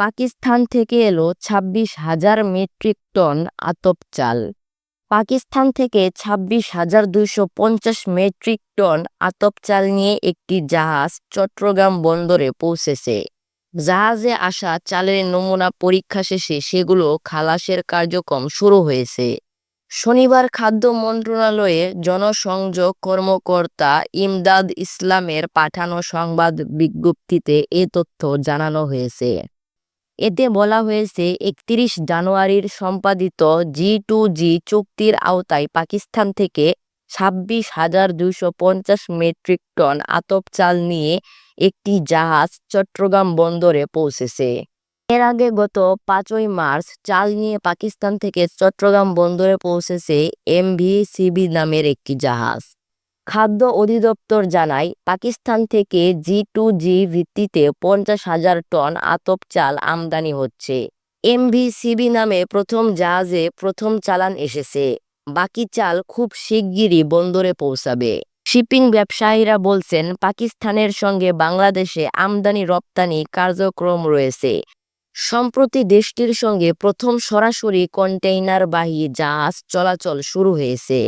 পাকিস্তান থেকে এলো ছাব্বিশ হাজার মেট্রিক টন আতপ চাল। পাকিস্তান থেকে ছাব্বিশ হাজার দুইশো পঞ্চাশ মেট্রিক টন আতপ চাল নিয়ে একটি জাহাজ চট্টগ্রাম বন্দরে পৌঁছেছে। জাহাজে আসা চালের নমুনা পরীক্ষা শেষে সেগুলো খালাসের কার্যক্রম শুরু হয়েছে। শনিবার খাদ্য মন্ত্রণালয়ে জনসংযোগ কর্মকর্তা ইমদাদ ইসলামের পাঠানো সংবাদ বিজ্ঞপ্তিতে এ তথ্য জানানো হয়েছে। এতে বলা হয়েছে, একত্রিশ জানুয়ারির সম্পাদিত জি টু জি চুক্তির আওতায় পাকিস্তান থেকে ছাব্বিশ হাজার দুইশো পঞ্চাশ মেট্রিক টন আতপ চাল নিয়ে একটি জাহাজ চট্টগ্রাম বন্দরে পৌঁছেছে। এর আগে গত পাঁচই মার্চ চাল নিয়ে পাকিস্তান থেকে চট্টগ্রাম বন্দরে পৌঁছেছে এমভি সিবি নামের একটি জাহাজ। খাদ্য অধিদপ্তর জানায়, পাকিস্তান থেকে জি টু জি ভিত্তিতে পঞ্চাশ হাজার টন আতপ চাল আমদানি হচ্ছে। এমভি সিবি নামে প্রথম জাহাজে প্রথম চালান এসেছে। বাকি চাল খুব শিগগিরই বন্দরে পৌঁছাবে। শিপিং ব্যবসায়ীরা বলছেন, পাকিস্তানের সঙ্গে বাংলাদেশে আমদানি রপ্তানি কার্যক্রম রয়েছে। সম্প্রতি দেশটির সঙ্গে প্রথম সরাসরি কন্টেইনারবাহী জাহাজ চলাচল শুরু হয়েছে।